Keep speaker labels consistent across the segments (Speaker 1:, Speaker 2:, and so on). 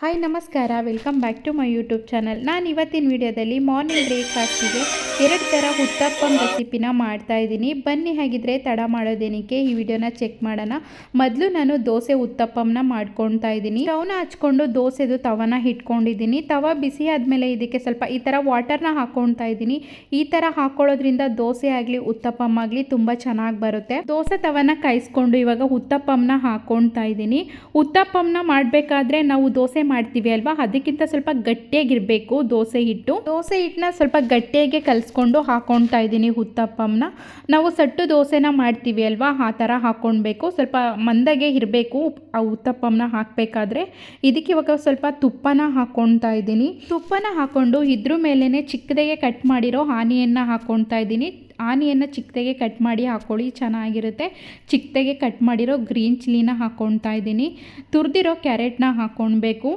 Speaker 1: Hi ನಮಸ್ಕಾರ welcome back to my YouTube channel. ನಾನು ಇವತ್ತಿನ ವಿಡಿಯೋದಲ್ಲಿ ಮಾರ್ನಿಂಗ್ ಬ್ರೇಕ್ಫಾಸ್ಟಿಗೆ ಎರಡು ಥರ ಹುತ್ತಪ್ಪಂ ರೆಸಿಪಿನ ಮಾಡ್ತಾ ಇದ್ದೀನಿ. ಬನ್ನಿ ಹಾಗಿದ್ರೆ ತಡ ಮಾಡೋದೇನಕ್ಕೆ, ಈ ವಿಡಿಯೋನ ಚೆಕ್ ಮಾಡೋಣ. ಮೊದಲು ನಾನು ದೋಸೆ ಉತ್ತಪ್ಪಂನ ಮಾಡ್ಕೊಳ್ತಾ ಇದ್ದೀನಿ. ಸ್ಟವ್ನ ಹಚ್ಕೊಂಡು ದೋಸೆದು ತವನ ಇಟ್ಕೊಂಡಿದ್ದೀನಿ ತವ ಬಿಸಿ ಆದಮೇಲೆ ಇದಕ್ಕೆ ಸ್ವಲ್ಪ ಈ ಥರ ವಾಟರ್ನ ಹಾಕ್ಕೊಳ್ತಾ ಇದ್ದೀನಿ. ಈ ಥರ ಹಾಕೊಳ್ಳೋದ್ರಿಂದ ದೋಸೆ ಆಗಲಿ ಉತ್ತಪ್ಪಂ ಆಗಲಿ ತುಂಬ ಚೆನ್ನಾಗಿ ಬರುತ್ತೆ. ದೋಸೆ ತವನ ಕಾಯಿಸ್ಕೊಂಡು ಇವಾಗ ಉತ್ತಪ್ಪಂನ ಹಾಕ್ಕೊಳ್ತಾ ಇದ್ದೀನಿ. ಉತ್ತಪ್ಪಂನ ಮಾಡಬೇಕಾದ್ರೆ ನಾವು ದೋಸೆ ಮಾಡ್ತೀವಿ ಅಲ್ವಾ? ಅದಕ್ಕಿಂತ ಸ್ವಲ್ಪ ಗಟ್ಟಿಯಾಗಿರಬೇಕು ದೋಸೆ ಹಿಟ್ಟು. ದೋಸೆ ಹಿಟ್ಟನ್ನ ಸ್ವಲ್ಪ ಗಟ್ಟಿಯಾಗಿ ಕಲಿಸ್ಕೊಂಡು ಹಾಕೊಳ್ತಾ ಇದ್ದೀನಿ ಉತ್ತಪ್ಪಮ್ಮನ ನಾವು ಸಟ್ಟು ದೋಸೆನ ಮಾಡ್ತೀವಿ ಅಲ್ವಾ? ಆ ಥರ ಹಾಕ್ಕೊಳ್ಬೇಕು ಸ್ವಲ್ಪ ಮಂದಗೆ ಇರಬೇಕು ಆ ಉತ್ತಪ್ಪಮ್ಮನ ಹಾಕಬೇಕಾದ್ರೆ. ಇದಕ್ಕೆ ಇವಾಗ ಸ್ವಲ್ಪ ತುಪ್ಪನ ಹಾಕ್ಕೊಳ್ತಾ ಇದ್ದೀನಿ. ತುಪ್ಪನ ಹಾಕ್ಕೊಂಡು ಇದ್ರ ಮೇಲೇ ಚಿಕ್ಕದಾಗೆ ಕಟ್ ಮಾಡಿರೋ ಹಾನಿಯನ್ನು ಹಾಕ್ಕೊಳ್ತಾ ಇದ್ದೀನಿ. ಆನಿಯನ್ನ ಚಿಕ್ಕದಾಗೆ ಕಟ್ ಮಾಡಿ ಹಾಕ್ಕೊಳ್ಳಿ ಚೆನ್ನಾಗಿರುತ್ತೆ. ಚಿಕ್ಕದಾಗೆ ಕಟ್ ಮಾಡಿರೋ ಗ್ರೀನ್ ಚಿಲ್ಲಿನ ಹಾಕ್ಕೊಳ್ತಾ ಇದ್ದೀನಿ. ತುರಿದಿರೋ ಕ್ಯಾರೆಟ್ನ ಹಾಕ್ಕೊಳ್ಬೇಕು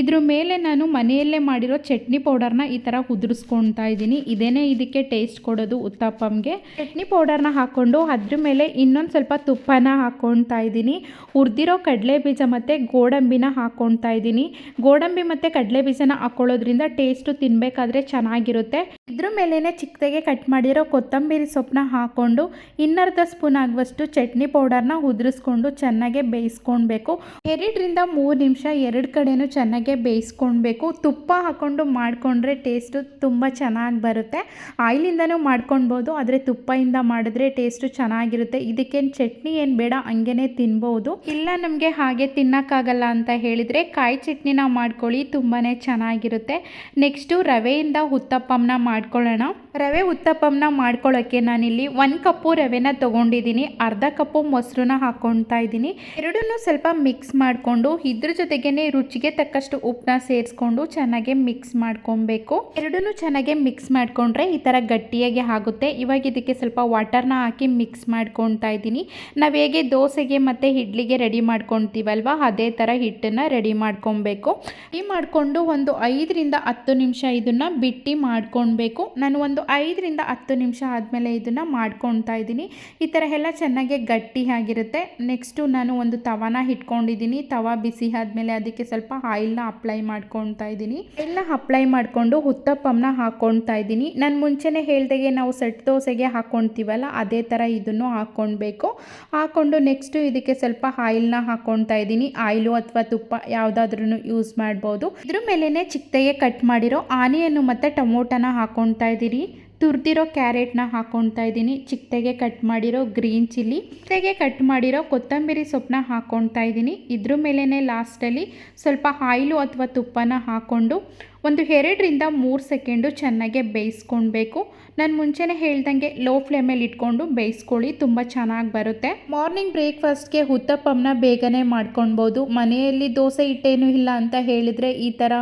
Speaker 1: ಇದ್ರ ಮೇಲೆ ನಾನು ಮನೆಯಲ್ಲೇ ಮಾಡಿರೋ ಚಟ್ನಿ ಪೌಡರ್ನ ಈ ಥರ ಉದುರಿಸ್ಕೊಳ್ತಾ ಇದ್ದೀನಿ. ಇದೇನೇ ಇದಕ್ಕೆ ಟೇಸ್ಟ್ ಕೊಡೋದು ಉತ್ತಪ್ಪಂಗೆ ಚಟ್ನಿ ಪೌಡರ್ನ ಹಾಕ್ಕೊಂಡು ಅದ್ರ ಮೇಲೆ ಇನ್ನೊಂದು ಸ್ವಲ್ಪ ತುಪ್ಪನ ಹಾಕ್ಕೊಳ್ತಾ ಇದ್ದೀನಿ. ಹುರಿದಿರೋ ಕಡಲೆ ಬೀಜ ಮತ್ತು ಗೋಡಂಬಿನ ಹಾಕ್ಕೊಳ್ತಾ ಇದ್ದೀನಿ. ಗೋಡಂಬಿ ಮತ್ತು ಕಡಲೆ ಬೀಜನ ಹಾಕ್ಕೊಳ್ಳೋದ್ರಿಂದ ಟೇಸ್ಟು ತಿನ್ನಬೇಕಾದ್ರೆ ಚೆನ್ನಾಗಿರುತ್ತೆ. ಇದ್ರ ಮೇಲೇ ಚಿಕ್ಕದಾಗೆ ಕಟ್ ಮಾಡಿರೋ ಕೊತ್ತಂಬರಿ ಸೊಪ್ಪನ್ನ ಹಾಕ್ಕೊಂಡು ಇನ್ನರ್ಧ ಸ್ಪೂನ್ ಆಗುವಷ್ಟು ಚಟ್ನಿ ಪೌಡರ್ನ ಉದುರಿಸ್ಕೊಂಡು ಚೆನ್ನಾಗೆ ಬೇಯಿಸ್ಕೊಳ್ಬೇಕು. ಎರಡರಿಂದ ಮೂರು ನಿಮಿಷ ಎರಡು ಕಡೆನೂ ಚೆನ್ನಾಗೆ ಬೇಯಿಸ್ಕೊಳ್ಬೇಕು. ತುಪ್ಪ ಹಾಕ್ಕೊಂಡು ಮಾಡಿಕೊಂಡ್ರೆ ಟೇಸ್ಟು ತುಂಬ ಚೆನ್ನಾಗಿ ಬರುತ್ತೆ. ಆಯಿಲಿಂದನೂ ಮಾಡ್ಕೊಳ್ಬೋದು, ಆದರೆ ತುಪ್ಪದಿಂದ ಮಾಡಿದ್ರೆ ಟೇಸ್ಟು ಚೆನ್ನಾಗಿರುತ್ತೆ. ಇದಕ್ಕೇನು ಚಟ್ನಿ ಏನು ಬೇಡ ಹಂಗೇ ತಿನ್ಬೋದು. ಇಲ್ಲ ನಮಗೆ ಹಾಗೆ ತಿನ್ನೋಕ್ಕಾಗಲ್ಲ ಅಂತ ಹೇಳಿದರೆ ಕಾಯಿ ಚಟ್ನಿನ ಮಾಡ್ಕೊಳ್ಳಿ ತುಂಬಾ ಚೆನ್ನಾಗಿರುತ್ತೆ. ನೆಕ್ಸ್ಟು ರವೆಯಿಂದ ಉತ್ತಪ್ಪಮ್ಮನ ಮಾಡ್ಕೊಳ್ಳೋಣ. ರವೆ ಉತ್ತಪ್ಪಂನ ಮಾಡ್ಕೊಳ್ಳೋಕ್ಕೆ ನಾನಿಲ್ಲಿ ಒಂದು ಕಪ್ಪು ರವೆನ ತೊಗೊಂಡಿದ್ದೀನಿ, ಅರ್ಧ ಕಪ್ಪು ಮೊಸರನ್ನ ಹಾಕ್ಕೊಳ್ತಾ ಇದ್ದೀನಿ. ಎರಡನ್ನೂ ಸ್ವಲ್ಪ ಮಿಕ್ಸ್ ಮಾಡಿಕೊಂಡು, ಇದ್ರ ಜೊತೆಗೇ ರುಚಿಗೆ ತಕ್ಕಷ್ಟು ಉಪ್ಪನ್ನ ಸೇರಿಸ್ಕೊಂಡು ಚೆನ್ನಾಗಿ ಮಿಕ್ಸ್ ಮಾಡ್ಕೊಬೇಕು. ಎರಡನ್ನೂ ಚೆನ್ನಾಗಿ ಮಿಕ್ಸ್ ಮಾಡಿಕೊಂಡ್ರೆ ಈ ಥರ ಗಟ್ಟಿಯಾಗಿ ಆಗುತ್ತೆ. ಇವಾಗ ಇದಕ್ಕೆ ಸ್ವಲ್ಪ ವಾಟರ್ನ ಹಾಕಿ ಮಿಕ್ಸ್ ಮಾಡ್ಕೊತಾ ಇದ್ದೀನಿ. ನಾವು ಹೇಗೆ ದೋಸೆಗೆ ಮತ್ತು ಇಡ್ಲಿಗೆ ರೆಡಿ ಮಾಡ್ಕೊತೀವಲ್ವ ಅದೇ ಥರ ಹಿಟ್ಟನ್ನು ರೆಡಿ ಮಾಡ್ಕೊಬೇಕು ರೆಡಿ ಮಾಡಿಕೊಂಡು ಒಂದು ಐದರಿಂದ ಹತ್ತು ನಿಮಿಷ ಇದನ್ನು ಬಿಟ್ಟು ಮಾಡ್ಕೊಳ್ಬೇಕು. ನಾನು ಒಂದು ಐದರಿಂದ ಹತ್ತು ನಿಮಿಷ ಆದಮೇಲೆ ಇದನ್ನು ಮಾಡ್ಕೊತಾ ಇದ್ದೀನಿ. ಈ ಥರ ಎಲ್ಲ ಚೆನ್ನಾಗಿ ಗಟ್ಟಿ ಆಗಿರುತ್ತೆ. ನೆಕ್ಸ್ಟು ನಾನು ಒಂದು ತವಾನ ಇಟ್ಕೊಂಡಿದ್ದೀನಿ ತವ ಬಿಸಿ ಆದಮೇಲೆ ಅದಕ್ಕೆ ಸ್ವಲ್ಪ ಆಯಿಲ್ನ ಅಪ್ಲೈ ಮಾಡ್ಕೊತಾ ಇದ್ದೀನಿ. ಎಲ್ಲ ಅಪ್ಲೈ ಮಾಡಿಕೊಂಡು ಹುತ್ತಪ್ಪಂನ ಹಾಕ್ಕೊಳ್ತಾ ಇದ್ದೀನಿ. ನಾನು ಮುಂಚೆನೇ ಹೇಳ್ದಾಗೆ ನಾವು ಸೆಟ್ ದೋಸೆಗೆ ಹಾಕ್ಕೊಳ್ತೀವಲ್ಲ ಅದೇ ಥರ ಇದನ್ನು ಹಾಕ್ಕೊಳ್ಬೇಕು ಹಾಕ್ಕೊಂಡು ನೆಕ್ಸ್ಟು ಇದಕ್ಕೆ ಸ್ವಲ್ಪ ಆಯಿಲ್ನ ಹಾಕ್ಕೊಳ್ತಾ ಇದ್ದೀನಿ. ಆಯಿಲು ಅಥವಾ ತುಪ್ಪ ಯಾವುದಾದ್ರೂ ಯೂಸ್ ಮಾಡ್ಬೋದು. ಇದ್ರ ಮೇಲೇ ಚಿಕ್ಕದಾಗೆ ಕಟ್ ಮಾಡಿರೋ ಆನಿಯನ್ನು ಮತ್ತು ಟೊಮೊಟೊನ ಹಾಕ್ಕೊಳ್ತಾ ಇದ್ದೀನಿ. ತುರಿದಿರೋ ಕ್ಯಾರೆಟ್ನ ಹಾಕ್ಕೊಳ್ತಾ ಇದ್ದೀನಿ. ಚಿಕ್ಕತೆಗೆ ಕಟ್ ಮಾಡಿರೋ ಗ್ರೀನ್ ಚಿಲ್ಲಿ ಚಿಕ್ಕದಾಗೆ ಕಟ್ ಮಾಡಿರೋ ಕೊತ್ತಂಬರಿ ಸೊಪ್ಪನ್ನ ಹಾಕ್ಕೊಳ್ತಾ ಇದ್ದೀನಿ. ಇದ್ರ ಮೇಲೇ ಲಾಸ್ಟಲ್ಲಿ ಸ್ವಲ್ಪ ಆಯಿಲು ಅಥವಾ ತುಪ್ಪನ ಹಾಕ್ಕೊಂಡು ಒಂದು ಎರಡರಿಂದ ಮೂರು ಸೆಕೆಂಡು ಚೆನ್ನಾಗೆ ಬೇಯಿಸ್ಕೊಳ್ಬೇಕು. ನಾನು ಮುಂಚೆನೇ ಹೇಳ್ದಂಗೆ ಲೋ ಫ್ಲೇಮಲ್ಲಿ ಇಟ್ಕೊಂಡು ಬೇಯಿಸ್ಕೊಳ್ಳಿ, ತುಂಬ ಚೆನ್ನಾಗಿ ಬರುತ್ತೆ. ಮಾರ್ನಿಂಗ್ ಬ್ರೇಕ್ಫಾಸ್ಟ್ಗೆ ಉತ್ತಪ್ಪಮ್ನ ಬೇಗನೆ ಮಾಡ್ಕೊಳ್ಬೋದು. ಮನೆಯಲ್ಲಿ ದೋಸೆ, ಹಿಟ್ಟೇನೂ ಇಲ್ಲ ಅಂತ ಹೇಳಿದರೆ ಈ ಥರ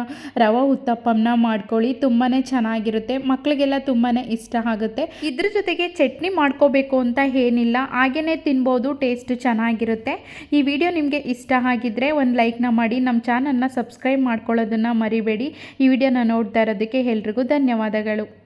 Speaker 1: ರವೆ ಉತ್ತಪ್ಪಮ್ನ ಮಾಡ್ಕೊಳ್ಳಿ ತುಂಬಾ ಚೆನ್ನಾಗಿರುತ್ತೆ. ಮಕ್ಕಳಿಗೆಲ್ಲ ತುಂಬಾ ಇಷ್ಟ ಆಗುತ್ತೆ. ಇದ್ರ ಜೊತೆಗೆ ಚಟ್ನಿ ಮಾಡ್ಕೋಬೇಕು ಅಂತ ಏನಿಲ್ಲ ಹಾಗೇ ತಿನ್ಬೋದು, ಟೇಸ್ಟ್ ಚೆನ್ನಾಗಿರುತ್ತೆ. ಈ ವಿಡಿಯೋ ನಿಮಗೆ ಇಷ್ಟ ಆಗಿದ್ದರೆ ಒಂದು ಲೈಕ್ನ ಮಾಡಿ ನಮ್ಮ ಚಾನಲ್ನ ಸಬ್ಸ್ಕ್ರೈಬ್ ಮಾಡ್ಕೊಳ್ಳೋದನ್ನು ಮರಿಬೇಡಿ. ಈ ವಿಡಿಯೋನ ನೋಡ್ತಾ ಇರೋದಕ್ಕೆ ಎಲ್ರಿಗೂ ಧನ್ಯವಾದಗಳು.